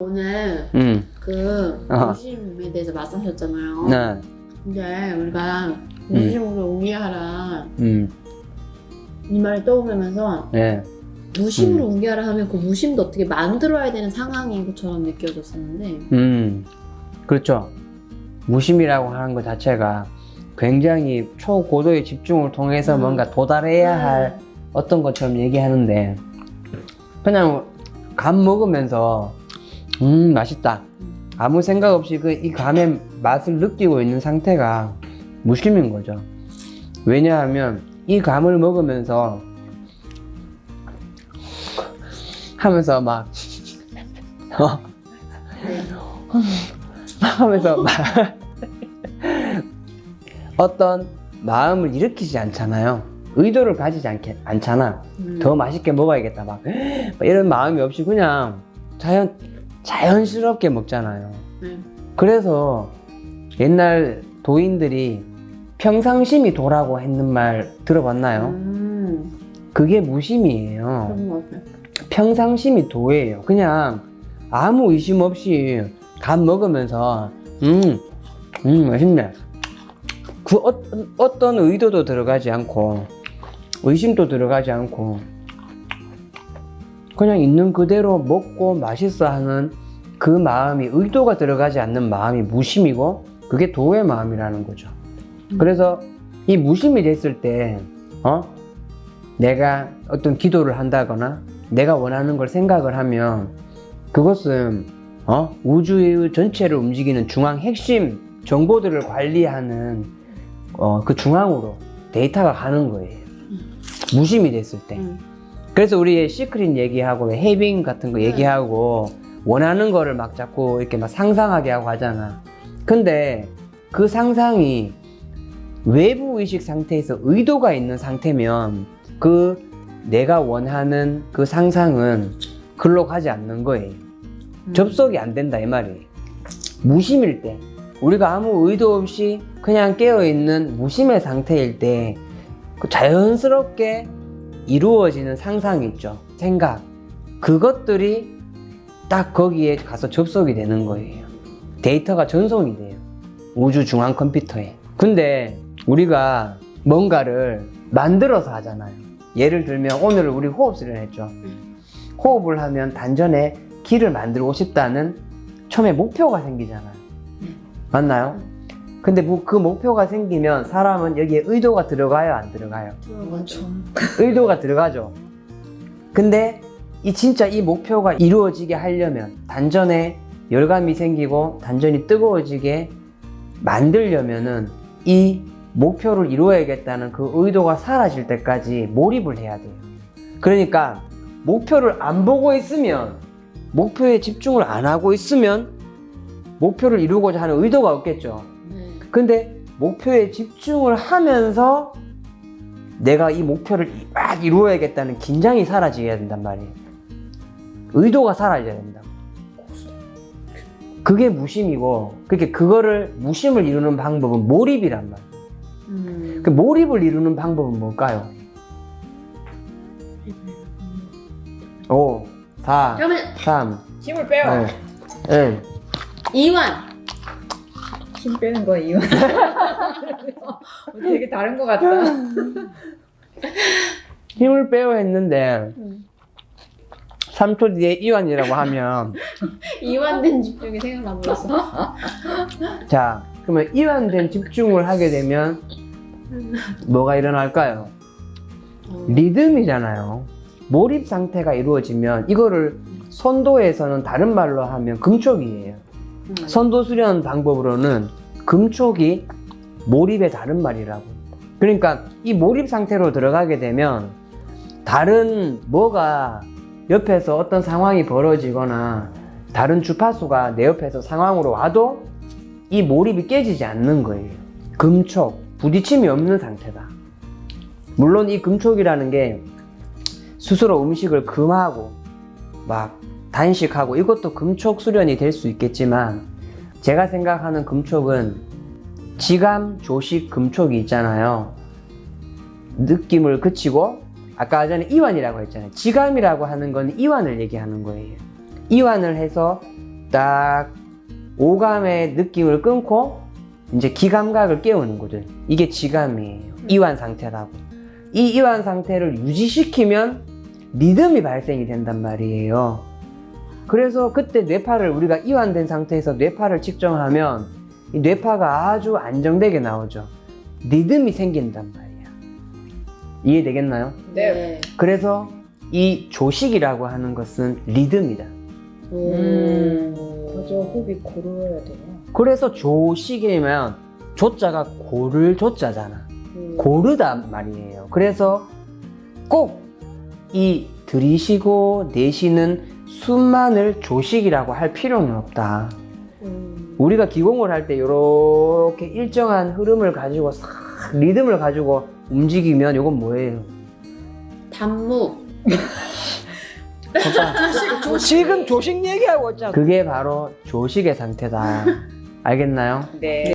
오늘 음. 그 어. 무심에 대해서 말씀하셨잖아요. 네. 근데 우리가 무심으로 웅기하라 음. 이 말이 떠오르면서 네. 무심으로 음. 웅기하라 하면 그 무심도 어떻게 만들어야 되는 상황인 것처럼 느껴졌었는데 음. 그렇죠. 무심이라고 하는 것 자체가 굉장히 초고도의 집중을 통해서 음. 뭔가 도달해야 할 어떤 것처럼 얘기하는데 그냥 감 먹으면서 음 맛있다 아무 생각 없이 그 이 감의 맛을 느끼고 있는 상태가 무심인 거죠 왜냐하면 이 감을 먹으면서 하면서 막 어, 네. 하면서 막 어떤 마음을 일으키지 않잖아요. 의도를 가지지 않게, 않잖아. 음. 더 맛있게 먹어야겠다. 막, 막 이런 마음이 없이 그냥 자연, 자연스럽게 먹잖아요. 네. 그래서 옛날 도인들이 평상심이 도라고 했는 말 들어봤나요? 음, 그게 무심이에요. 그런 것 같아요. 평상심이 도예요. 그냥 아무 의심 없이 간 먹으면서 음, 음 맛있네. 그 어, 어떤 의도도 들어가지 않고 의심도 들어가지 않고 그냥 있는 그대로 먹고 맛있어 하는 그 마음이 의도가 들어가지 않는 마음이 무심이고 그게 도의 마음이라는 거죠. 음. 그래서 이 무심이 됐을 때 어? 내가 어떤 기도를 한다거나 내가 원하는 걸 생각을 하면 그것은 어? 우주의 전체를 움직이는 중앙 핵심 정보들을 관리하는 어, 그 중앙으로 데이터가 가는 거예요. 무심이 됐을 때. 음. 그래서 우리 시크릿 얘기하고 헤빙 같은 거 네. 얘기하고 원하는 거를 막 자꾸 이렇게 막 상상하게 하고 하잖아. 근데 그 상상이 외부 의식 상태에서 의도가 있는 상태면 그 내가 원하는 그 상상은 글로 가지 않는 거예요. 음. 접속이 안 된다 이 말이에요. 무심일 때 우리가 아무 의도 없이 그냥 깨어 있는 무심의 상태일 때그 자연스럽게 이루어지는 상상이 있죠. 생각. 그것들이 딱 거기에 가서 접속이 되는 거예요. 데이터가 전송이 돼요. 우주 중앙 컴퓨터에. 근데 우리가 뭔가를 만들어서 하잖아요. 예를 들면 오늘 우리 호흡 수련을 했죠. 호흡을 하면 단전에 길을 만들고 싶다는 처음에 목표가 생기잖아요. 네. 맞나요? 근데 뭐 그 목표가 생기면 사람은 여기에 의도가 들어가요, 안 들어가요? 그렇죠. 의도가 들어가죠. 근데 이 진짜 이 목표가 이루어지게 하려면 단전에 열감이 생기고 단전이 뜨거워지게 만들려면은 이 목표를 이루어야겠다는 그 의도가 사라질 때까지 몰입을 해야 돼요. 그러니까 목표를 안 보고 있으면 목표에 집중을 안 하고 있으면 목표를 이루고자 하는 의도가 없겠죠. 네. 근데 목표에 집중을 하면서 내가 이 목표를 막 이루어야겠다는 긴장이 사라지게 된단 말이에요. 의도가 사라져야 된다. 그게 무심이고, 그렇게 그거를 무심을 이루는 방법은 몰입이란 말이에요. 음. 그 몰입을 이루는 방법은 뭘까요? 5, 4, 그러면 3, 힘을 빼요. 1. 이완. 힘 빼는 거 이유. 되게 다른 것 같다. 힘을 빼어 했는데, 음. 3초 뒤에 이완이라고 하면, 이완된 집중이 생각나 버렸어. 자, 그러면 이완된 집중을 하게 되면 뭐가 일어날까요? 어. 리듬이잖아요. 몰입 상태가 이루어지면 이거를 선도에서는 다른 말로 하면 금촉이에요. 음. 선도 수련 방법으로는 금촉이 몰입의 다른 말이라고. 그러니까 이 몰입 상태로 들어가게 되면 다른 뭐가 옆에서 어떤 상황이 벌어지거나 다른 주파수가 내 옆에서 상황으로 와도 이 몰입이 깨지지 않는 거예요. 금촉, 부딪힘이 없는 상태다. 물론 이 금촉이라는 게 스스로 음식을 금하고 막 단식하고 이것도 금촉 수련이 될 수 있겠지만 제가 생각하는 금촉은 지감, 조식, 금촉이 있잖아요. 느낌을 그치고 아까 전에 이완이라고 했잖아요. 지감이라고 하는 건 이완을 얘기하는 거예요. 이완을 해서 딱 오감의 느낌을 끊고 이제 기감각을 깨우는 거든. 이게 지감이에요. 이완 상태라고. 이 이완 상태를 유지시키면 리듬이 발생이 된단 말이에요. 그래서 그때 뇌파를 우리가 이완된 상태에서 뇌파를 측정하면 이 뇌파가 아주 안정되게 나오죠. 리듬이 생긴단 말이야. 이해되겠나요? 네. 그래서 이 조식이라고 하는 것은 리듬이다. 오. 음. 맞아, 호흡이 고르야 되나? 그래서 조식이면 조자가 고를 조자잖아. 음. 고르다 말이에요. 그래서 꼭 이 들이쉬고 내쉬는 숨만을 조식이라고 할 필요는 없다. 음. 우리가 기공을 할 때 이렇게 일정한 흐름을 가지고 싹 리듬을 가지고 움직이면 이건 뭐예요? 단무. 지금 조식 얘기하고 있잖아. 그게 바로 조식의 상태다. 알겠나요? 네.